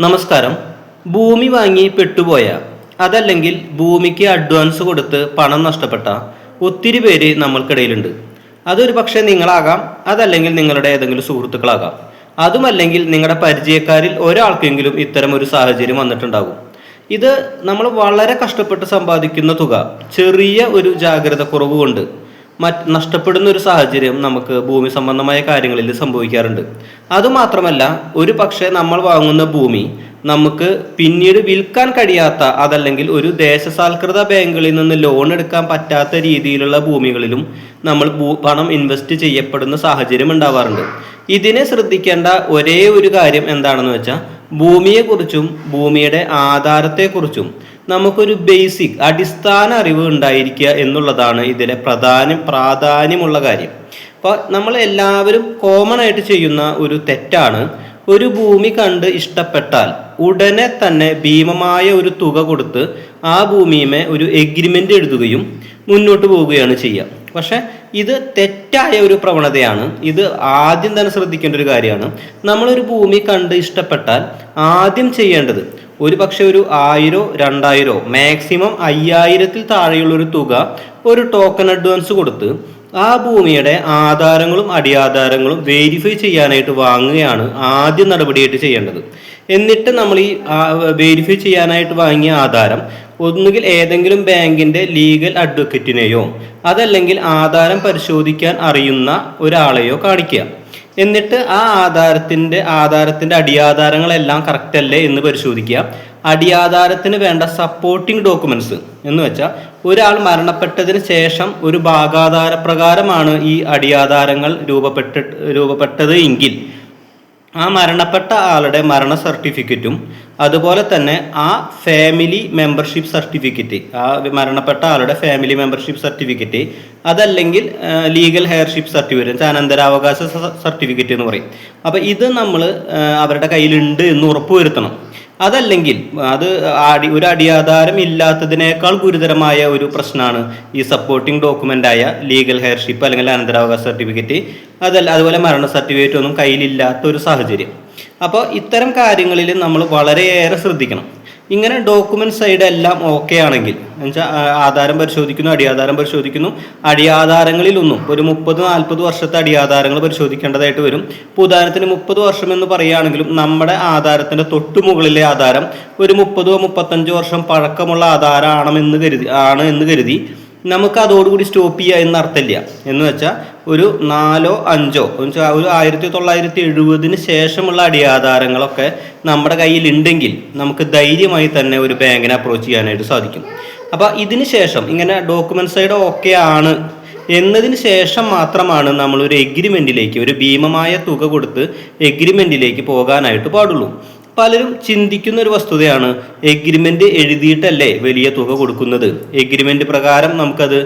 നമസ്കാരം. ഭൂമി വാങ്ങി പെട്ടുപോയ അതല്ലെങ്കിൽ ഭൂമിക്ക് അഡ്വാൻസ് കൊടുത്ത് പണം നഷ്ടപ്പെട്ട ഒത്തിരി പേര് നമ്മൾക്കിടയിലുണ്ട്. അതൊരു പക്ഷേ നിങ്ങളാകാം അതല്ലെങ്കിൽ നിങ്ങളുടെ ഏതെങ്കിലും സുഹൃത്തുക്കളാകാം. അതുമല്ലെങ്കിൽ നിങ്ങളുടെ പരിചയക്കാരിൽ ഒരാൾക്കെങ്കിലും ഇത്തരം ഒരു സാഹചര്യം വന്നിട്ടുണ്ടാകും. ഇത് നമ്മൾ വളരെ കഷ്ടപ്പെട്ട് സമ്പാദിക്കുന്ന തുക ചെറിയ ഒരു ജാഗ്രത കുറവ് കൊണ്ട് മറ്റ് നഷ്ടപ്പെടുന്ന ഒരു സാഹചര്യം നമുക്ക് ഭൂമി സംബന്ധമായ കാര്യങ്ങളിൽ സംഭവിക്കാറുണ്ട്. അതുമാത്രമല്ല ഒരു പക്ഷേ നമ്മൾ വാങ്ങുന്ന ഭൂമി നമുക്ക് പിന്നീട് വിൽക്കാൻ കഴിയാത്ത അതല്ലെങ്കിൽ ഒരു ദേശസാൽകൃത ബാങ്കുകളിൽ നിന്ന് ലോൺ എടുക്കാൻ പറ്റാത്ത രീതിയിലുള്ള ഭൂമികളിലും നമ്മൾ പണം ഇൻവെസ്റ്റ് ചെയ്യപ്പെടുന്ന സാഹചര്യം ഉണ്ടാവാറുണ്ട്. ഇതിനെ ശ്രദ്ധിക്കേണ്ട ഒരേ ഒരു കാര്യം എന്താണെന്ന് വെച്ചാൽ ഭൂമിയെക്കുറിച്ചും ഭൂമിയുടെ ആധാരത്തെക്കുറിച്ചും നമുക്കൊരു ബേസിക് അടിസ്ഥാന അറിവ് ഉണ്ടായിരിക്കുക എന്നുള്ളതാണ് ഇതിലെ പ്രധാന പ്രാധാന്യമുള്ള കാര്യം. അപ്പോൾ നമ്മൾ എല്ലാവരും കോമൺ ആയിട്ട് ചെയ്യുന്ന ഒരു തെറ്റാണ്. ഒരു ഭൂമി കണ്ട് ഇഷ്ടപ്പെട്ടാൽ ഉടനെ തന്നെ ഭീമമായ ഒരു തുക കൊടുത്ത് ആ ഭൂമിയുമേ ഒരു എഗ്രിമെന്റ് എഴുതുകയും മുന്നോട്ട് പോവുകയാണ് ചെയ്യുക. പക്ഷെ ഇത് തെറ്റായ ഒരു പ്രവണതയാണ്. ഇത് ആദ്യം തന്നെ ശ്രദ്ധിക്കേണ്ട ഒരു കാര്യമാണ്. നമ്മളൊരു ഭൂമി കണ്ട് ഇഷ്ടപ്പെട്ടാൽ ആദ്യം ചെയ്യേണ്ടത് ഒരു പക്ഷെ ഒരു ആയിരോ രണ്ടായിരോ മാക്സിമം അയ്യായിരത്തിൽ താഴെയുള്ള ഒരു തുക ഒരു ടോക്കൺ അഡ്വാൻസ് കൊടുത്ത് ആ ഭൂമിയുടെ ആധാരങ്ങളും അടിയാധാരങ്ങളും വെരിഫൈ ചെയ്യാനായിട്ട് വാങ്ങുകയാണ് ആദ്യ നടപടിയായിട്ട് ചെയ്യേണ്ടത്. എന്നിട്ട് നമ്മൾ ഈ വെരിഫൈ ചെയ്യാനായിട്ട് വാങ്ങിയ ആധാരം ഒന്നുകിൽ ഏതെങ്കിലും ബാങ്കിന്റെ ലീഗൽ അഡ്വക്കറ്റിനെയോ അതല്ലെങ്കിൽ ആധാരം പരിശോധിക്കാൻ അറിയുന്ന ഒരാളെയോ കാണിക്കുക. എന്നിട്ട് ആ ആധാരത്തിന്റെ ആധാരത്തിന്റെ അടിയാധാരങ്ങളെല്ലാം കറക്റ്റ് അല്ലേ എന്ന് പരിശോധിക്കുക. അടിയാധാരത്തിന് വേണ്ട സപ്പോർട്ടിംഗ് ഡോക്യുമെന്റ്സ് എന്ന് വെച്ചാൽ ഒരാൾ മരണപ്പെട്ടതിന് ശേഷം ഒരു ഭാഗാധാര പ്രകാരമാണ് ഈ അടിയാധാരങ്ങൾ രൂപപ്പെട്ട രൂപപ്പെട്ടത് എങ്കിൽ ആ മരണപ്പെട്ട ആളുടെ മരണ സർട്ടിഫിക്കറ്റും അതുപോലെ തന്നെ ആ ഫാമിലി മെമ്പർഷിപ്പ് സർട്ടിഫിക്കറ്റ് ആ മരണപ്പെട്ട ആളുടെ ഫാമിലി മെമ്പർഷിപ്പ് സർട്ടിഫിക്കറ്റ് അതല്ലെങ്കിൽ ലീഗൽ ഹെയർഷിപ്പ് സർട്ടിഫിക്കറ്റ് അനന്തരാവകാശ സർട്ടിഫിക്കറ്റ് എന്ന് പറയും. അപ്പോൾ ഇത് നമ്മൾ അവരുടെ കയ്യിലുണ്ട് എന്ന് ഉറപ്പുവരുത്തണം. അതല്ലെങ്കിൽ അത് അടി ഒരു അടിയാധാരം ഇല്ലാത്തതിനേക്കാൾ ഗുരുതരമായ ഒരു പ്രശ്നമാണ് ഈ സപ്പോർട്ടിംഗ് ഡോക്യുമെന്റ് ആയ ലീഗൽ ഹെയർഷിപ്പ് അല്ലെങ്കിൽ അനന്തരാവകാശ സർട്ടിഫിക്കറ്റ് അതല്ല അതുപോലെ മരണ സർട്ടിഫിക്കറ്റ് ഒന്നും കയ്യിലില്ലാത്ത ഒരു സാഹചര്യം. അപ്പോൾ ഇത്തരം കാര്യങ്ങളിൽ നമ്മൾ വളരെയേറെ ശ്രദ്ധിക്കണം. ഇങ്ങനെ ഡോക്യുമെന്റ് സൈഡ് എല്ലാം ഓക്കെ ആണെങ്കിൽ എന്നുവെച്ചാൽ ആധാരം പരിശോധിക്കുന്നു അടിയാധാരം പരിശോധിക്കുന്നു അടിയാധാരങ്ങളിൽ ഒന്നും ഒരു മുപ്പത് നാൽപ്പത് വർഷത്തെ അടിയാധാരങ്ങൾ പരിശോധിക്കേണ്ടതായിട്ട് വരും. ഇപ്പോൾ ഉദാഹരണത്തിന് മുപ്പത് വർഷം എന്ന് പറയുകയാണെങ്കിലും നമ്മുടെ ആധാരത്തിന്റെ തൊട്ടു മുകളിലെ ആധാരം ഒരു മുപ്പതോ മുപ്പത്തഞ്ചോ വർഷം പഴക്കമുള്ള ആധാരമാണെന്ന് കരുതി ആണ് എന്ന് കരുതി. നമുക്ക് അതോടുകൂടി സ്റ്റോപ്പ് ചെയ്യുക എന്നർത്ഥമില്ല. എന്ന് വെച്ചാൽ ഒരു നാലോ അഞ്ചോ വെച്ചാൽ ഒരു ആയിരത്തി തൊള്ളായിരത്തി എഴുപതിന് ശേഷമുള്ള അടിയാധാരങ്ങളൊക്കെ നമ്മുടെ കയ്യിൽ ഉണ്ടെങ്കിൽ നമുക്ക് ധൈര്യമായി തന്നെ ഒരു ബാങ്കിനെ അപ്രോച്ച് ചെയ്യാനായിട്ട് സാധിക്കും. അപ്പോൾ ഇതിന് ശേഷം ഇങ്ങനെ ഡോക്യുമെന്റ് സൈഡ് ഓക്കെ ആണ് എന്നതിന് ശേഷം മാത്രമാണ് നമ്മൾ ഒരു എഗ്രിമെന്റിലേക്ക് ഒരു ഭീമമായ തുക കൊടുത്ത് എഗ്രിമെന്റിലേക്ക് പോകാനായിട്ട് പാടുള്ളൂ. പലരും ചിന്തിക്കുന്ന ഒരു വസ്തുതയാണ്. എഗ്രിമെന്റ് എഴുതിയിട്ടല്ലേ വലിയ തുക കൊടുക്കുന്നത്? എഗ്രിമെന്റ് പ്രകാരം നമുക്കത്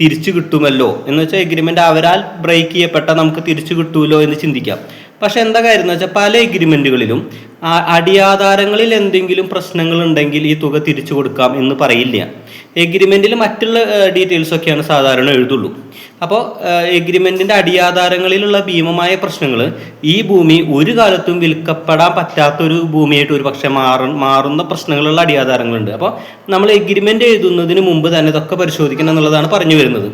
തിരിച്ചു കിട്ടുമല്ലോ. എന്ന് വെച്ചാൽ എഗ്രിമെന്റ് അവരാൽ ബ്രേക്ക് ചെയ്യപ്പെട്ട നമുക്ക് തിരിച്ചു കിട്ടുമല്ലോ എന്ന് ചിന്തിക്കാം. പക്ഷെ എന്താ കാര്യം എന്ന് വെച്ചാൽ പല എഗ്രിമെന്റുകളിലും അടിയാധാരങ്ങളിൽ എന്തെങ്കിലും പ്രശ്നങ്ങൾ ഉണ്ടെങ്കിൽ ഈ തുക തിരിച്ചു കൊടുക്കാം എന്ന് പറയില്ല. എഗ്രിമെന്റിൽ മറ്റുള്ള ഡീറ്റെയിൽസ് ഒക്കെയാണ് സാധാരണ എഴുതുള്ളൂ. അപ്പോൾ എഗ്രിമെന്റിന്റെ അടിയാധാരങ്ങളിലുള്ള ഭീമമായ പ്രശ്നങ്ങൾ ഈ ഭൂമി ഒരു കാലത്തും വിൽക്കപ്പെടാൻ പറ്റാത്തൊരു ഭൂമിയായിട്ട് ഒരു പക്ഷേ മാറ മാറുന്ന പ്രശ്നങ്ങളുള്ള അടിയാധാരങ്ങളുണ്ട്. അപ്പോൾ നമ്മൾ എഗ്രിമെന്റ് എഴുതുന്നതിന് മുമ്പ് തന്നെ ഇതൊക്കെ പരിശോധിക്കണം എന്നുള്ളതാണ് പറഞ്ഞു വരുന്നത്.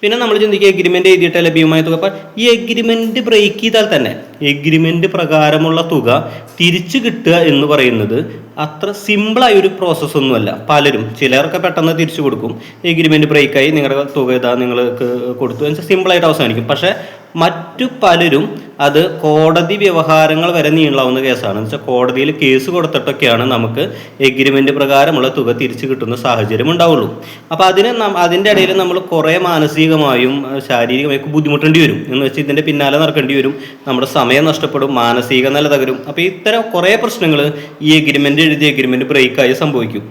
പിന്നെ നമ്മൾ ചിന്തിക്കുക എഗ്രിമെന്റ് എഴുതിയിട്ടല്ല ഭീമമായ തുക? ഈ എഗ്രിമെന്റ് ബ്രേക്ക് ചെയ്താൽ തന്നെ എഗ്രിമെന്റ് പ്രകാരമുള്ള തുക തിരിച്ചു കിട്ടുക എന്ന് പറയുന്നത് അത്ര സിമ്പിളായ ഒരു പ്രോസസ്സ് ഒന്നുമല്ല. പലരും ചിലർക്ക് പെട്ടെന്ന് തിരിച്ചു കൊടുക്കും. എഗ്രിമെന്റ് ബ്രേക്കായി നിങ്ങളുടെ തുക ഇതാ നിങ്ങൾക്ക് കൊടുത്തു എന്ന് വെച്ചാൽ സിമ്പിളായിട്ട് അവസാനിക്കും. പക്ഷേ മറ്റു പലരും അത് കോടതി വ്യവഹാരങ്ങൾ വരെ നീളാവുന്ന കേസാണ്. എന്ന് വെച്ചാൽ കോടതിയിൽ കേസ് കൊടുത്തിട്ടൊക്കെയാണ് നമുക്ക് എഗ്രിമെന്റ് പ്രകാരമുള്ള തുക തിരിച്ചു കിട്ടുന്ന സാഹചര്യം ഉണ്ടാവുള്ളൂ. അപ്പോൾ അതിന് അതിന്റെ ഇടയിൽ നമ്മൾ കുറേ മാനസികമായും ശാരീരികമായും ബുദ്ധിമുട്ടേണ്ടി വരും. എന്ന് വെച്ചാൽ ഇതിന്റെ പിന്നാലെ നടക്കേണ്ടി വരും. നമ്മുടെ സമയം നഷ്ടപ്പെടും മാനസിക നില തകരും. അപ്പോൾ ഇത്തരം കുറേ പ്രശ്നങ്ങൾ ഈ എഗ്രിമെന്റ് എഴുതിയ ബ്രേക്ക് ബ്രേക്കായി സംഭവിക്കും.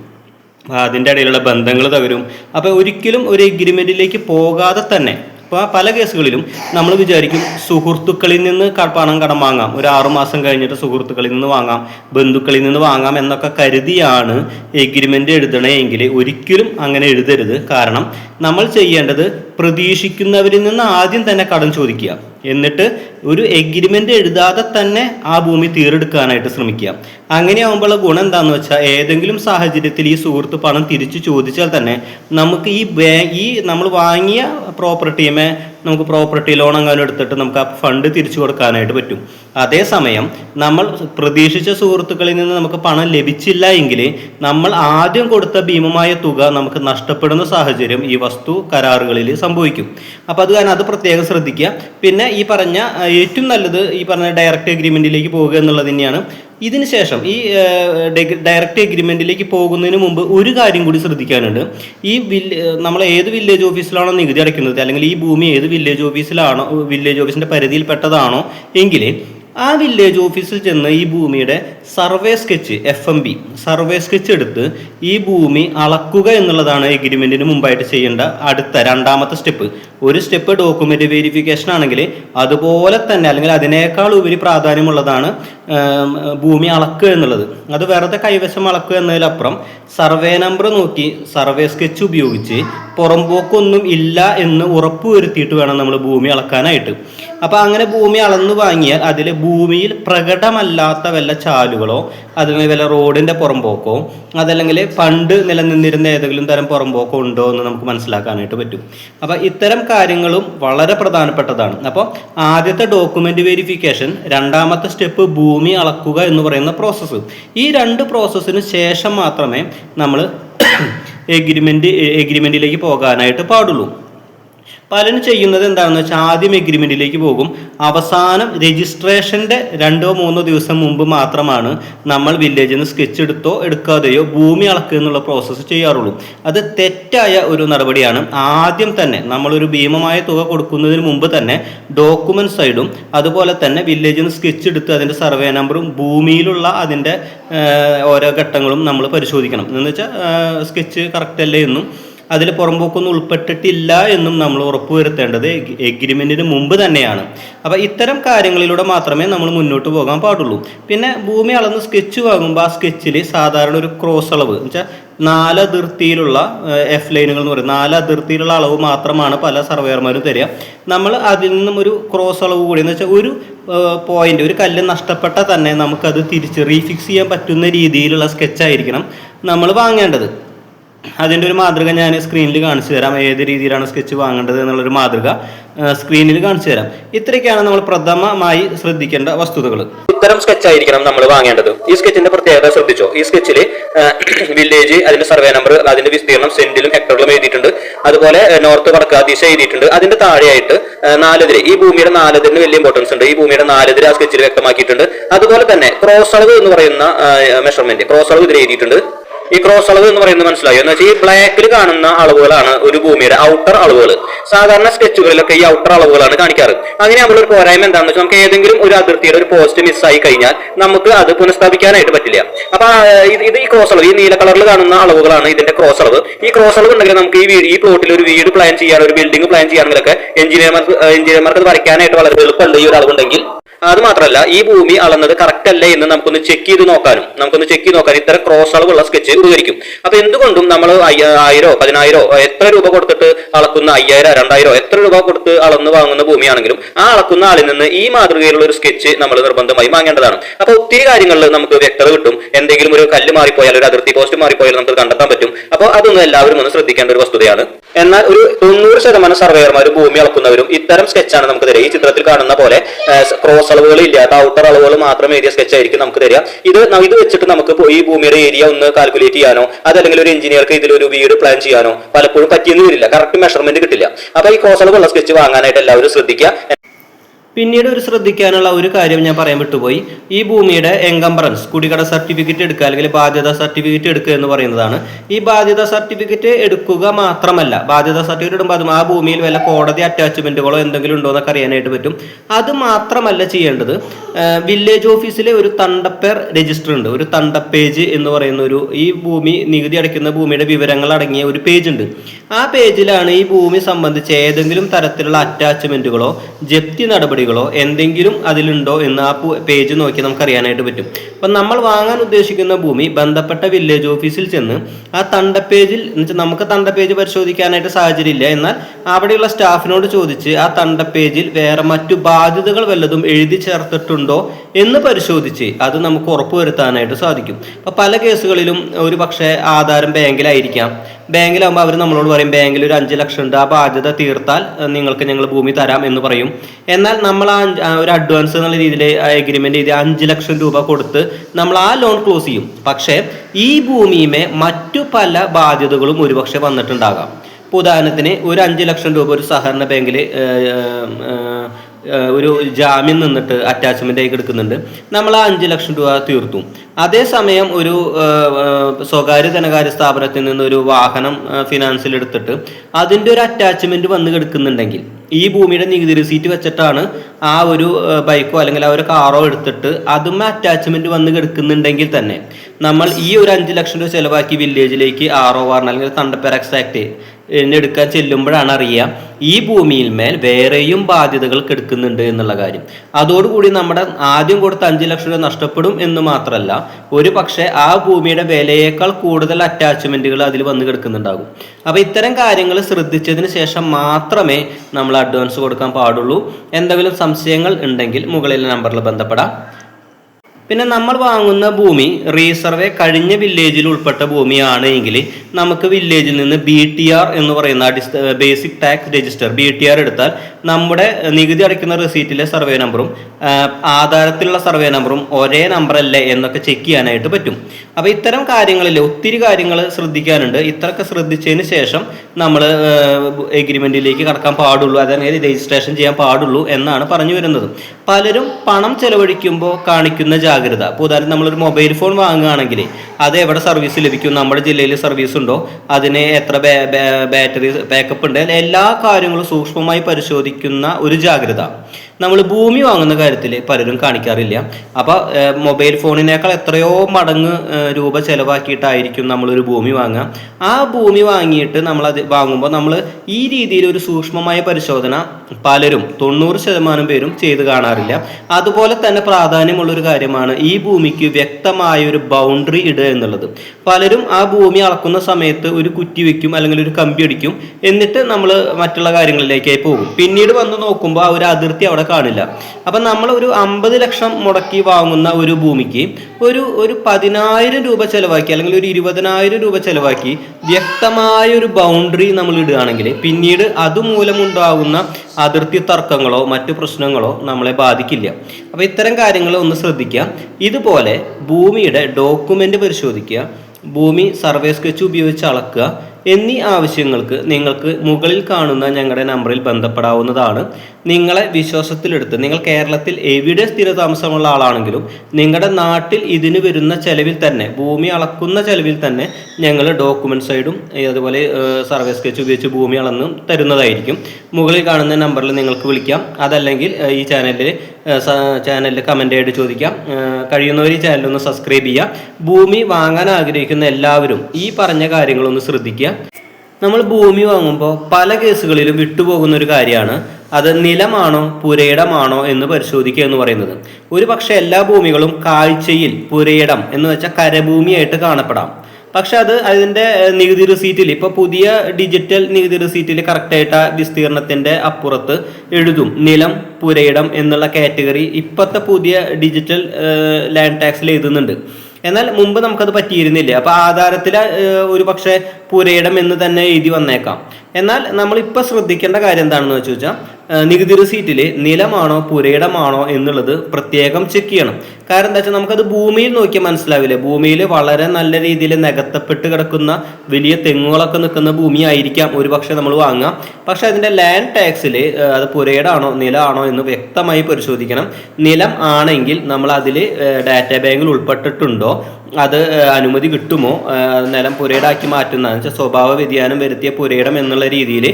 അതിന്റെ ഇടയിലുള്ള ബന്ധങ്ങൾ തകരും. അപ്പോൾ ഒരിക്കലും ഒരു എഗ്രിമെന്റിലേക്ക് പോകാതെ തന്നെ ഇപ്പോൾ പല കേസുകളിലും നമ്മൾ വിചാരിക്കും സുഹൃത്തുക്കളിൽ നിന്ന് പണം കടം വാങ്ങാം. ഒരു ആറുമാസം കഴിഞ്ഞിട്ട് സുഹൃത്തുക്കളിൽ നിന്ന് വാങ്ങാം ബന്ധുക്കളിൽ നിന്ന് വാങ്ങാം എന്നൊക്കെ കരുതിയാണ് എഗ്രിമെന്റ് എഴുതണമെങ്കിൽ ഒരിക്കലും അങ്ങനെ എഴുതരുത്. കാരണം നമ്മൾ ചെയ്യേണ്ടത് പ്രതീക്ഷിക്കുന്നവരിൽ നിന്ന് ആദ്യം തന്നെ കടം ചോദിക്കുക. എന്നിട്ട് ഒരു എഗ്രിമെന്റ് എഴുതാതെ തന്നെ ആ ഭൂമി തീരെടുക്കാനായിട്ട് ശ്രമിക്കുക. അങ്ങനെ ആകുമ്പോഴുള്ള ഗുണം എന്താണെന്ന് വെച്ചാൽ ഏതെങ്കിലും സാഹചര്യത്തിൽ ഈ സുഹൃത്ത് പണം തിരിച്ചു ചോദിച്ചാൽ തന്നെ നമുക്ക് ഈ ഈ നമ്മൾ വാങ്ങിയ പ്രോപ്പർട്ടിയുമേ നമുക്ക് പ്രോപ്പർട്ടി ലോൺ അങ്ങനെ എടുത്തിട്ട് നമുക്ക് ആ ഫണ്ട് തിരിച്ചു കൊടുക്കാനായിട്ട് പറ്റും. അതേസമയം നമ്മൾ പ്രതീക്ഷിച്ച സുഹൃത്തുക്കളിൽ നിന്ന് നമുക്ക് പണം ലഭിച്ചില്ല എങ്കിൽ നമ്മൾ ആദ്യം കൊടുത്ത ഭീമമായ തുക നമുക്ക് നഷ്ടപ്പെടുന്ന സാഹചര്യം ഈ വസ്തു കരാറുകളിൽ സംഭവിക്കും. അപ്പോൾ അത് കാരണം അത് പ്രത്യേകം ശ്രദ്ധിക്കുക. പിന്നെ ഈ പറഞ്ഞ ഏറ്റവും നല്ലത് ഈ പറഞ്ഞ ഡയറക്റ്റ് എഗ്രിമെന്റിലേക്ക് പോവുക എന്നുള്ളത് തന്നെയാണ്. ഇതിന് ശേഷം ഈ ഡയറക്റ്റ് എഗ്രിമെന്റിലേക്ക് പോകുന്നതിന് മുമ്പ് ഒരു കാര്യം കൂടി ശ്രദ്ധിക്കാനുണ്ട്. ഈ നമ്മൾ ഏത് വില്ലേജ് ഓഫീസിലാണോ നികുതി അടയ്ക്കുന്നത് അല്ലെങ്കിൽ ഈ ഭൂമി ഏത് വില്ലേജ് ഓഫീസിലാണോ വില്ലേജ് ഓഫീസിന്റെ പരിധിയിൽപ്പെട്ടതാണോ എങ്കിൽ ആ വില്ലേജ് ഓഫീസിൽ ചെന്ന് ഈ ഭൂമിയുടെ survey sketch F M B survey sketch എടുത്ത് ഈ ഭൂമി അളക്കുക എന്നുള്ളതാണ് എഗ്രിമെന്റിന് മുമ്പായിട്ട് ചെയ്യേണ്ട അടുത്ത രണ്ടാമത്തെ സ്റ്റെപ്പ്. ഒരു സ്റ്റെപ്പ് ഡോക്യുമെന്റ് വെരിഫിക്കേഷൻ ആണെങ്കിൽ അതുപോലെ തന്നെ അല്ലെങ്കിൽ അതിനേക്കാൾ ഉപരി പ്രാധാന്യമുള്ളതാണ് ഭൂമി അളക്കുക എന്നുള്ളത്. അത് വെറുതെ കൈവശം അളക്കുക എന്നതിലപ്പുറം സർവേ നമ്പർ നോക്കി സർവേ സ്കെച്ച് ഉപയോഗിച്ച് പുറമ്പോക്കൊന്നും ഇല്ല എന്ന് ഉറപ്പുവരുത്തിയിട്ട് വേണം നമ്മൾ ഭൂമി അളക്കാനായിട്ട്. അപ്പോൾ അങ്ങനെ ഭൂമി അളന്നു വാങ്ങിയാൽ അതിൽ ഭൂമിയിൽ പ്രകടമല്ലാത്ത വല്ല ചാലുകളോ അതിന് വല്ല റോഡിന്റെ പുറമ്പോക്കോ അതല്ലെങ്കിൽ പണ്ട് നിലനിന്നിരുന്ന ഏതെങ്കിലും തരം പുറമ്പോക്കോ ഉണ്ടോ എന്ന് നമുക്ക് മനസ്സിലാക്കാനായിട്ട് പറ്റും. അപ്പോൾ ഇത്തരം കാര്യങ്ങളും വളരെ പ്രധാനപ്പെട്ടതാണ്. അപ്പോൾ ആദ്യത്തെ ഡോക്യുമെന്റ് വെരിഫിക്കേഷൻ രണ്ടാമത്തെ സ്റ്റെപ്പ് ഭൂമി അളക്കുക എന്ന് പറയുന്ന പ്രോസസ്സ് ഈ രണ്ട് പ്രോസസ്സിന് ശേഷം മാത്രമേ നമ്മൾ എഗ്രിമെന്റ് എഗ്രിമെന്റിലേക്ക് പോകാനായിട്ട് പാടുള്ളൂ. പലരും ചെയ്യുന്നത് എന്താണെന്ന് വെച്ചാൽ ആദ്യം എഗ്രിമെന്റിലേക്ക് പോകും. അവസാനം രജിസ്ട്രേഷന്റെ രണ്ടോ മൂന്നോ ദിവസം മുമ്പ് മാത്രമാണ് നമ്മൾ വില്ലേജിൽ നിന്ന് സ്കെച്ച് എടുത്തോ എടുക്കാതെയോ ഭൂമി അളക്കുക എന്നുള്ള പ്രോസസ്സ് ചെയ്യാറുള്ളൂ. അത് തെറ്റായ ഒരു നടപടിയാണ്. ആദ്യം തന്നെ നമ്മളൊരു ഭീമമായ തുക കൊടുക്കുന്നതിന് മുമ്പ് തന്നെ ഡോക്യുമെന്റ് സൈഡും അതുപോലെ തന്നെ വില്ലേജിൽ നിന്ന് സ്കെച്ച് എടുത്ത് അതിന്റെ സർവേ നമ്പറും ഭൂമിയിലുള്ള അതിന്റെ ഓരോ ഘട്ടങ്ങളും നമ്മൾ പരിശോധിക്കണം. എന്ന് വെച്ചാൽ സ്കെച്ച് കറക്റ്റ് അല്ലേ എന്നും അതിൽ പുറമ്പോക്കൊന്നും ഉൾപ്പെട്ടിട്ടില്ല എന്നും നമ്മൾ ഉറപ്പുവരുത്തേണ്ടത് എഗ്രിമെന്റിന് മുമ്പ് തന്നെയാണ്. അപ്പോൾ ഇത്തരം കാര്യങ്ങളിലൂടെ മാത്രമേ നമ്മൾ മുന്നോട്ട് പോകാൻ പാടുള്ളൂ. പിന്നെ ഭൂമി അളന്ന് സ്കെച്ച് വാങ്ങുമ്പോൾ ആ സ്കെച്ചിൽ സാധാരണ ഒരു ക്രോസ് അളവ് എന്ന് വെച്ചാൽ നാല് അതിർത്തിയിലുള്ള എഫ് ലൈനുകൾ എന്ന് പറയും. നാല് അതിർത്തിയിലുള്ള അളവ് മാത്രമാണ് പല സർവേയർമാരും തരിക. നമ്മൾ അതിൽ നിന്നും ഒരു ക്രോസ് അളവ് കൂടി എന്ന് വെച്ചാൽ ഒരു പോയിന്റ് ഒരു കല്ല് നഷ്ടപ്പെട്ടാൽ തന്നെ നമുക്കത് തിരിച്ച് റീഫിക്സ് ചെയ്യാൻ പറ്റുന്ന രീതിയിലുള്ള സ്കെച്ചായിരിക്കണം നമ്മൾ വാങ്ങേണ്ടത്. അതിന്റെ ഒരു മാതൃക ഞാൻ സ്ക്രീനിൽ കാണിച്ചു തരാം. ഏത് രീതിയിലാണ് സ്കെച്ച് വാങ്ങേണ്ടത് എന്നുള്ളൊരു മാതൃക സ്ക്രീനിൽ കാണിച്ചു തരാം. ഇത്രയൊക്കെയാണ് നമ്മൾ പ്രഥമമായി ശ്രദ്ധിക്കേണ്ട വസ്തുതകൾ ഇത്തരം സ്കെച്ച് ആയിരിക്കണം നമ്മൾ വാങ്ങേണ്ടത്. ഈ സ്കെച്ചിന്റെ പ്രത്യേകത ശ്രദ്ധിച്ചോ? ഈ സ്കെച്ചിൽ വില്ലേജ് അതിന്റെ സർവേ നമ്പർ അതിന്റെ വിസ്തീർണം സെന്റിലും ഹെക്ടറിലും എഴുതിയിട്ടുണ്ട്. അതുപോലെ നോർത്ത് വടക്ക് ദിശ എഴുതിയിട്ടുണ്ട്. അതിന്റെ താഴെയായിട്ട് നാലെതിരെ. ഈ ഭൂമിയുടെ നാലെതിരിന് വലിയ ഇമ്പോർട്ടൻസ് ഉണ്ട്. ഈ ഭൂമിയുടെ നാലെതിരെ ആ സ്കെച്ചിൽ വ്യക്തമാക്കിയിട്ടുണ്ട്. അതുപോലെ തന്നെ ക്രോസ് അളവ് എന്ന് പറയുന്ന മെഷർമെന്റ് ക്രോസ് അളവ് ഇതിൽ എഴുതിയിട്ടുണ്ട്. ഈ ക്രോസ് അളവ് എന്ന് പറയുന്നത് മനസ്സിലായി? എന്ന് വെച്ചാൽ ഈ ബ്ലാക്കിൽ കാണുന്ന അളവുകളാണ് ഒരു ഭൂമിയുടെ ഔട്ടർ അളവുകൾ സാധാരണ സ്കെച്ചുകളിലൊക്കെ ഈ ഔട്ടർ അളവുകളാണ് കാണിക്കാറ്. അങ്ങനെ നമ്മൾ ഒരു പോരായ്മ എന്താണെന്ന് വെച്ചാൽ നമുക്ക് ഏതെങ്കിലും ഒരു അതിർത്തിയുടെ ഒരു പോസ്റ്റ് മിസ്സായി കഴിഞ്ഞാൽ നമുക്ക് അത് പുനഃസ്ഥാപിക്കാനായിട്ട് പറ്റില്ല. അപ്പൊ ഇത് ഈ ക്രോസ് അളവ് ഈ നീല കളറിൽ കാണുന്ന അളവുകളാണ് ഇതിന്റെ ക്രോസ് അളവ്. ഈ ക്രോസ് അളവ് ഉണ്ടെങ്കിൽ നമുക്ക് ഈ ഈ പ്ലോട്ടിൽ ഒരു വീട് പ്ലാൻ ചെയ്യാൻ ഒരു ബിൽഡിംഗ് പ്ലാൻ ചെയ്യാണെങ്കിലൊക്കെ എഞ്ചിനീയർമാർക്ക് എഞ്ചിനീയർമാർക്ക് വരയ്ക്കാനായിട്ട് വളരെ എളുപ്പമുണ്ട് ഈ ഒരു അളവുണ്ടെങ്കിൽ അത് മാത്രമല്ല ഈ ഭൂമി അളന്നത് കറക്റ്റ് അല്ലേ എന്ന് നമുക്കൊന്ന് ചെക്ക് ചെയ്ത് നോക്കാനും. നമുക്കൊന്ന് ചെക്ക് ചെയ്ത് നോക്കാൻ ഇത്തരം ക്രോസ് അളവുള്ള സ്കെച്ച് ഉപകരിക്കും അപ്പൊ എന്തുകൊണ്ടും നമ്മൾ ആയിരോ പതിനായിരോ എത്ര രൂപ കൊടുത്തിട്ട് അളക്കുന്ന അയ്യായിരം രണ്ടായിരോ എത്ര രൂപ കൊടുത്ത് അളന്ന് വാങ്ങുന്ന ഭൂമിയാണെങ്കിലും ആ അളക്കുന്ന ആളിൽ നിന്ന് ഈ മാതൃകയിലുള്ള ഒരു സ്കെച്ച് നമ്മൾ നിർബന്ധമായി വാങ്ങേണ്ടതാണ്. അപ്പൊ ഒത്തിരി കാര്യങ്ങളിൽ നമുക്ക് വ്യക്തത കിട്ടും. എന്തെങ്കിലും ഒരു കല്ല് മാറിപ്പോയാൽ ഒരു അതിർത്തി പോസ്റ്റ് മാറിപ്പോയാൽ നമുക്ക് കണ്ടെത്താൻ പറ്റും. അപ്പോൾ അതൊന്നും എല്ലാവരും ഒന്ന് ശ്രദ്ധിക്കേണ്ട ഒരു വസ്തുതയാണ്. എന്നാൽ ഒരു തൊണ്ണൂറ് ശതമാനം സർവേയർമാരും ഭൂമി അളക്കുന്നവരും ഇത്തരം സ്കെച്ചാണ് നമുക്ക് തരിക. ഈ ചിത്രത്തിൽ കാണുന്ന പോലെ ക്രോസ് അളവുകൾ ഇല്ലാത്ത ഔട്ടർ അളവുകൾ മാത്രം ഏരിയ സ്കെച്ച് ആയിരിക്കും നമുക്ക് തരിക. ഇത് ഇത് വെച്ചിട്ട് നമുക്ക് ഈ ഭൂമിയുടെ ഏരിയ ഒന്ന് കാൽക്കുലേറ്റ് ചെയ്യാനോ അതല്ലെങ്കിൽ ഒരു എഞ്ചിനീയർക്ക് ഇതിലൊരു വീട് പ്ലാൻ ചെയ്യാനോ പലപ്പോഴും പറ്റിയെന്ന് വരില്ല. കറക്റ്റ് മെഷർമെന്റ് കിട്ടില്ല. അപ്പൊ ഈ അളവുള്ള സ്കെച്ച് വാങ്ങാനായിട്ട് എല്ലാവരും ശ്രദ്ധിക്കുക പിന്നീട് ഒരു ശ്രദ്ധിക്കാനുള്ള ഒരു കാര്യം ഞാൻ പറയാൻ വിട്ടുപോയി. ഈ ഭൂമിയുടെ എൻകംബറൻസ് കുടികട സർട്ടിഫിക്കറ്റ് എടുക്കുക അല്ലെങ്കിൽ ബാധ്യത സർട്ടിഫിക്കറ്റ് എടുക്കുക എന്ന് പറയുന്നതാണ്. ഈ ബാധ്യത സർട്ടിഫിക്കറ്റ് എടുക്കുക മാത്രമല്ല ബാധ്യത സർട്ടിഫിക്കറ്റ് ഇടുമ്പോൾ അതും ആ ഭൂമിയിൽ വല്ല കോടതി അറ്റാച്ച്മെന്റുകളോ എന്തെങ്കിലും ഉണ്ടോ എന്നൊക്കെ അറിയാനായിട്ട് പറ്റും. അത് മാത്രമല്ല ചെയ്യേണ്ടത് വില്ലേജ് ഓഫീസിലെ ഒരു തണ്ടപ്പേർ രജിസ്റ്റർ ഉണ്ട്. ഒരു തണ്ടപ്പേജ് എന്ന് പറയുന്ന ഒരു ഈ ഭൂമി നികുതി അടയ്ക്കുന്ന ഭൂമിയുടെ വിവരങ്ങൾ അടങ്ങിയ ഒരു പേജ് ഉണ്ട്. ആ പേജിലാണ് ഈ ഭൂമി സംബന്ധിച്ച് ഏതെങ്കിലും തരത്തിലുള്ള അറ്റാച്ച്മെന്റുകളോ ജപ്തി നടപടികളോ എന്തെങ്കിലും അതിലുണ്ടോ എന്ന് ആ പേജ് നോക്കി നമുക്ക് അറിയാനായിട്ട് പറ്റും. അപ്പം നമ്മൾ വാങ്ങാൻ ഉദ്ദേശിക്കുന്ന ഭൂമി ബന്ധപ്പെട്ട വില്ലേജ് ഓഫീസിൽ ചെന്ന് ആ തണ്ട പേജിൽ എന്നുവെച്ചാൽ നമുക്ക് തണ്ട പേജ് പരിശോധിക്കാനായിട്ട് സാഹചര്യമില്ല. എന്നാൽ അവിടെയുള്ള സ്റ്റാഫിനോട് ചോദിച്ച് ആ തണ്ട പേജിൽ വേറെ മറ്റു ബാധ്യതകൾ വല്ലതും എഴുതി ചേർത്തിട്ടുണ്ടോ എന്ന് പരിശോധിച്ച് അത് നമുക്ക് ഉറപ്പുവരുത്താനായിട്ട് സാധിക്കും. അപ്പോൾ പല കേസുകളിലും ഒരു പക്ഷേ ആധാരം ബാങ്കിലായിരിക്കാം. ബാങ്കിലാകുമ്പോൾ അവർ നമ്മളോട് പറയും ബാങ്കിൽ ഒരു അഞ്ച് ലക്ഷം ഉണ്ട് ആ ബാധ്യത തീർത്താൽ നിങ്ങൾക്ക് ഞങ്ങൾ ഭൂമി തരാം എന്ന് പറയും. എന്നാൽ നമ്മൾ ആ ഒരു അഡ്വാൻസ് എന്നുള്ള രീതിയിൽ എഗ്രിമെന്റ് ചെയ്ത് അഞ്ച് ലക്ഷം രൂപ കൊടുത്ത് നമ്മൾ ആ ലോൺ ക്ലോസ് ചെയ്യും. പക്ഷേ ഈ ഭൂമിയുമേ മറ്റു പല ബാധ്യതകളും ഒരുപക്ഷെ വന്നിട്ടുണ്ടാകാം. ഉദാഹരണത്തിന് ഒരു അഞ്ച് ലക്ഷം രൂപ ഒരു സഹകരണ ബാങ്കിൽ ഒരു ജാമ്യം നിന്നിട്ട് അറ്റാച്ച്മെന്റ് ആയി എടുക്കുന്നുണ്ട് നമ്മൾ ആ അഞ്ച് ലക്ഷം രൂപ തീർത്തു. അതേസമയം ഒരു സ്വകാര്യ ധനകാര്യ സ്ഥാപനത്തിൽ നിന്ന് ഒരു വാഹനം ഫിനാൻസിൽ എടുത്തിട്ട് അതിന്റെ ഒരു അറ്റാച്ച്മെന്റ് വന്ന് കിടക്കുന്നുണ്ടെങ്കിൽ ഈ ഭൂമിയുടെ നികുതി റിസീറ്റ് വെച്ചിട്ടാണ് ആ ഒരു ബൈക്കോ അല്ലെങ്കിൽ ആ ഒരു കാറോ എടുത്തിട്ട് അതും അറ്റാച്ച്മെന്റ് വന്ന് കിടക്കുന്നുണ്ടെങ്കിൽ തന്നെ നമ്മൾ ഈ ഒരു അഞ്ച് ലക്ഷം രൂപ ചിലവാക്കി വില്ലേജിലേക്ക് ആർ ഒ ആറിന് അല്ലെങ്കിൽ തണ്ടപ്പേർ എക്സാക്ട് എടുക്കാൻ ചെല്ലുമ്പോഴാണ് അറിയാം ഈ ഭൂമിയിൽ മേൽ വേറെയും ബാധ്യതകൾ കെടുക്കുന്നുണ്ട് എന്നുള്ള കാര്യം. അതോടുകൂടി നമ്മുടെ ആദ്യം കൊടുത്ത അഞ്ച് ലക്ഷം രൂപ നഷ്ടപ്പെടും എന്ന് മാത്രമല്ല ഒരു പക്ഷേ ആ ഭൂമിയുടെ വിലയേക്കാൾ കൂടുതൽ അറ്റാച്ച്മെന്റുകൾ അതിൽ വന്ന് കിടക്കുന്നുണ്ടാകും. അപ്പോൾ ഇത്തരം കാര്യങ്ങൾ ശ്രദ്ധിച്ചതിന് ശേഷം മാത്രമേ നമ്മൾ അഡ്വാൻസ് കൊടുക്കാൻ പാടുള്ളൂ. എന്തെങ്കിലും സംശയങ്ങൾ ഉണ്ടെങ്കിൽ മുകളിലെ നമ്പറിൽ ബന്ധപ്പെടാം. പിന്നെ നമ്മൾ വാങ്ങുന്ന ഭൂമി റീസർവേ കഴിഞ്ഞ വില്ലേജിൽ ഉൾപ്പെട്ട ഭൂമിയാണ് എങ്കിൽ നമുക്ക് വില്ലേജിൽ നിന്ന് ബി ടി ആർ എന്ന് പറയുന്ന അടിസ്ഥ basic tax register B T R എടുത്താൽ നമ്മുടെ നികുതി അടയ്ക്കുന്ന റെസീറ്റിലെ സർവേ നമ്പറും ആധാരത്തിലുള്ള സർവേ നമ്പറും ഒരേ നമ്പറല്ലേ എന്നൊക്കെ ചെക്ക് ചെയ്യാനായിട്ട് പറ്റും. അപ്പോൾ ഇത്തരം കാര്യങ്ങളിൽ ഒത്തിരി കാര്യങ്ങൾ ശ്രദ്ധിക്കാനുണ്ട്. ഇത്രയൊക്കെ ശ്രദ്ധിച്ചതിന് ശേഷം നമ്മൾ എഗ്രിമെന്റിലേക്ക് കടക്കാൻ പാടുള്ളൂ. അതായത് രജിസ്ട്രേഷൻ ചെയ്യാൻ പാടുള്ളൂ എന്നാണ് പറഞ്ഞു വരുന്നത്. പലരും പണം ചെലവഴിക്കുമ്പോൾ കാണിക്കുന്ന ജാഗ്രത. ഇപ്പോൾ ഉദാഹരണം നമ്മളൊരു മൊബൈൽ ഫോൺ വാങ്ങുകയാണെങ്കിൽ അത് എവിടെ സർവീസ് ലഭിക്കും? നമ്മുടെ ജില്ലയിൽ സർവീസ് ഉണ്ടോ? അതിന് എത്ര ബാറ്ററി ബാക്കപ്പ് ഉണ്ട്? എല്ലാ കാര്യങ്ങളും സൂക്ഷ്മമായി പരിശോധിക്കുന്ന ഒരു ജാഗ്രത. നമ്മൾ ഭൂമി വാങ്ങുന്ന കാര്യത്തിൽ പലരും കാണിക്കാറില്ല. അപ്പോൾ മൊബൈൽ ഫോണിനേക്കാൾ എത്രയോ മടങ്ങ് രൂപ ചെലവാക്കിയിട്ടായിരിക്കും നമ്മളൊരു ഭൂമി വാങ്ങുക. ആ ഭൂമി വാങ്ങിയിട്ട് നമ്മൾ അത് വാങ്ങുമ്പോൾ നമ്മൾ ഈ രീതിയിൽ ഒരു സൂക്ഷ്മമായ പരിശോധന പലരും തൊണ്ണൂറ് ശതമാനം പേരും ചെയ്ത് കാണാറില്ല. അതുപോലെ തന്നെ പ്രാധാന്യമുള്ളൊരു കാര്യമാണ് ഈ ഭൂമിക്ക് വ്യക്തമായ ഒരു ബൗണ്ടറി ഇടുക എന്നുള്ളത്. പലരും ആ ഭൂമി അളക്കുന്ന സമയത്ത് ഒരു കുറ്റി വെക്കും അല്ലെങ്കിൽ ഒരു കമ്പി അടിക്കും. എന്നിട്ട് നമ്മൾ മറ്റുള്ള കാര്യങ്ങളിലേക്കായി പോകും. പിന്നീട് വന്ന് നോക്കുമ്പോൾ ആ ഒരു അതിർത്തി അവിടെ കാണില്ല. അപ്പം നമ്മൾ ഒരു അമ്പത് ലക്ഷം മുടക്കി വാങ്ങുന്ന ഒരു ഭൂമിക്ക് ഒരു ഒരു പതിനായിരം രൂപ ചിലവാക്കി അല്ലെങ്കിൽ ഒരു ഇരുപതിനായിരം രൂപ ചിലവാക്കി വ്യക്തമായ ഒരു ബൗണ്ടറി നമ്മൾ ഇടുകയാണെങ്കിൽ പിന്നീട് അതുമൂലമുണ്ടാകുന്ന അതിർത്തി തർക്കങ്ങളോ മറ്റു പ്രശ്നങ്ങളോ നമ്മളെ ബാധിക്കില്ല. അപ്പോൾ ഇത്തരം കാര്യങ്ങൾ ഒന്ന് ശ്രദ്ധിക്കുക. ഇതുപോലെ ഭൂമിയുടെ ഡോക്യുമെന്റ് പരിശോധിക്കുക ഭൂമി സർവേ സ്കെച്ച് ഉപയോഗിച്ച് അളക്കുക എന്നീ ആവശ്യങ്ങൾക്ക് നിങ്ങൾക്ക് മുകളിൽ കാണുന്ന ഞങ്ങളുടെ നമ്പറിൽ ബന്ധപ്പെടാവുന്നതാണ്. നിങ്ങളെ വിശ്വാസത്തിലെടുത്ത് നിങ്ങൾ കേരളത്തിൽ എവിടെ സ്ഥിരതാമസമുള്ള ആളാണെങ്കിലും നിങ്ങളുടെ നാട്ടിൽ ഇതിന് വരുന്ന ചെലവിൽ തന്നെ ഭൂമി അളക്കുന്ന ചെലവിൽ തന്നെ ഞങ്ങൾ ഡോക്യുമെന്റ് സൈഡും അതുപോലെ സർവേ സ്കെച്ച് ഉപയോഗിച്ച് ഭൂമി അളന്നും തരുന്നതായിരിക്കും. മുകളിൽ കാണുന്ന നമ്പറിൽ നിങ്ങൾക്ക് വിളിക്കാം. അതല്ലെങ്കിൽ ഈ ചാനലിൽ ചാനലിൽ കമന്റ് ചെയ്ത് ചോദിക്കാം. കഴിയുന്നവർ ഈ ചാനലൊന്ന് സബ്സ്ക്രൈബ് ചെയ്യുക ഭൂമി വാങ്ങാൻ ആഗ്രഹിക്കുന്ന എല്ലാവരും ഈ പറഞ്ഞ കാര്യങ്ങളൊന്ന് ശ്രദ്ധിക്കുക. നമ്മൾ ഭൂമി വാങ്ങുമ്പോൾ പല കേസുകളിലും വിട്ടുപോകുന്ന ഒരു കാര്യമാണ്. അത് നിലമാണോ പുരയിടമാണോ എന്ന് പരിശോധിക്കുക എന്ന് പറയുന്നത്. ഒരു പക്ഷേ എല്ലാ ഭൂമികളും കാഴ്ചയിൽ പുരയിടം എന്ന് വെച്ചാൽ കരഭൂമിയായിട്ട് കാണപ്പെടാം. പക്ഷെ അത് അതിന്റെ നികുതി റിസീറ്റിൽ ഇപ്പൊ പുതിയ ഡിജിറ്റൽ നികുതി റിസീറ്റിൽ കറക്റ്റായിട്ട് ആ വിസ്തീർണത്തിന്റെ അപ്പുറത്ത് എഴുതും. നിലം പുരയിടം എന്നുള്ള കാറ്റഗറി ഇപ്പോഴത്തെ പുതിയ ഡിജിറ്റൽ ലാൻഡ് ടാക്സിൽ എഴുതുന്നുണ്ട്. എന്നാൽ മുമ്പ് നമുക്കത് പറ്റിയിരുന്നില്ല. അപ്പൊ ആധാരത്തിൽ ഒരു പക്ഷേ പുരയിടം എന്ന് തന്നെ എഴുതി വന്നേക്കാം. എന്നാൽ നമ്മൾ നമ്മളിപ്പോൾ ശ്രദ്ധിക്കേണ്ട കാര്യം എന്താണെന്ന് വെച്ച് വെച്ചാൽ നികുതി റിസീറ്റിൽ നിലമാണോ പുരയിടമാണോ എന്നുള്ളത് പ്രത്യേകം ചെക്ക് ചെയ്യണം. കാരണം എന്താ വെച്ചാൽ നമുക്കത് ഭൂമിയിൽ നോക്കിയാൽ മനസ്സിലാവില്ല. ഭൂമിയിൽ വളരെ നല്ല രീതിയിൽ നികത്തപ്പെട്ട് കിടക്കുന്ന വലിയ തെങ്ങുകളൊക്കെ നിൽക്കുന്ന ഭൂമി ആയിരിക്കാം ഒരു പക്ഷേ നമ്മൾ വാങ്ങാം. പക്ഷെ അതിന്റെ ലാൻഡ് ടാക്സിൽ അത് പുരയിടാണോ നിലമാണോ എന്ന് വ്യക്തമായി പരിശോധിക്കണം. നിലം ആണെങ്കിൽ നമ്മൾ അതിൽ ഡാറ്റാ ബാങ്കിൽ ഉൾപ്പെട്ടിട്ടുണ്ടോ? അത് അനുമതി കിട്ടുമോ? നിലം പുരയിടാക്കി മാറ്റുന്ന വെച്ചാൽ സ്വഭാവ വ്യതിയാനം വരുത്തിയ പുരയിടം എന്നുള്ള രീതിയിൽ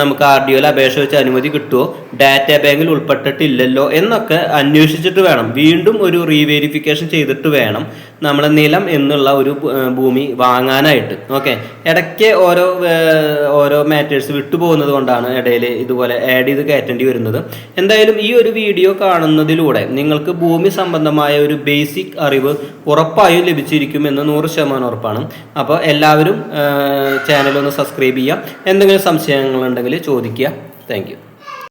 നമുക്ക് ആർ ഡി ഒയിൽ അപേക്ഷ വെച്ച് അനുമതി കിട്ടുമോ ഡാറ്റാ ബാങ്കിൽ ഉൾപ്പെട്ടിട്ടില്ലല്ലോ എന്നൊക്കെ അന്വേഷിച്ചിട്ട് വേണം. വീണ്ടും ഒരു റീവെരിഫിക്കേഷൻ ചെയ്തിട്ട് വേണം നമ്മൾ നിലം എന്നുള്ള ഒരു ഭൂമി വാങ്ങാനായിട്ട്. ഓക്കെ? ഇടയ്ക്ക് ഓരോ ഓരോ മാറ്റേഴ്സ് വിട്ടുപോകുന്നത് കൊണ്ടാണ് ഇടയിൽ ഇതുപോലെ ആഡ് ചെയ്ത് കയറ്റേണ്ടി വരുന്നത്. എന്തായാലും ഈ ഒരു വീഡിയോ കാണുന്നതിലൂടെ നിങ്ങൾക്ക് ഭൂമി സംബന്ധമായ ഒരു ബേസിക് അറിവ് ഉറപ്പായും ലഭിച്ചിരിക്കുമെന്ന് നൂറ് ശതമാനം ഉറപ്പാണ്. അപ്പോൾ എല്ലാവരും ചാനൽ ഒന്ന് സബ്സ്ക്രൈബ് ചെയ്യുക. എന്തെങ്കിലും സംശയങ്ങളുണ്ടെങ്കിൽ ചോദിക്കുക. താങ്ക്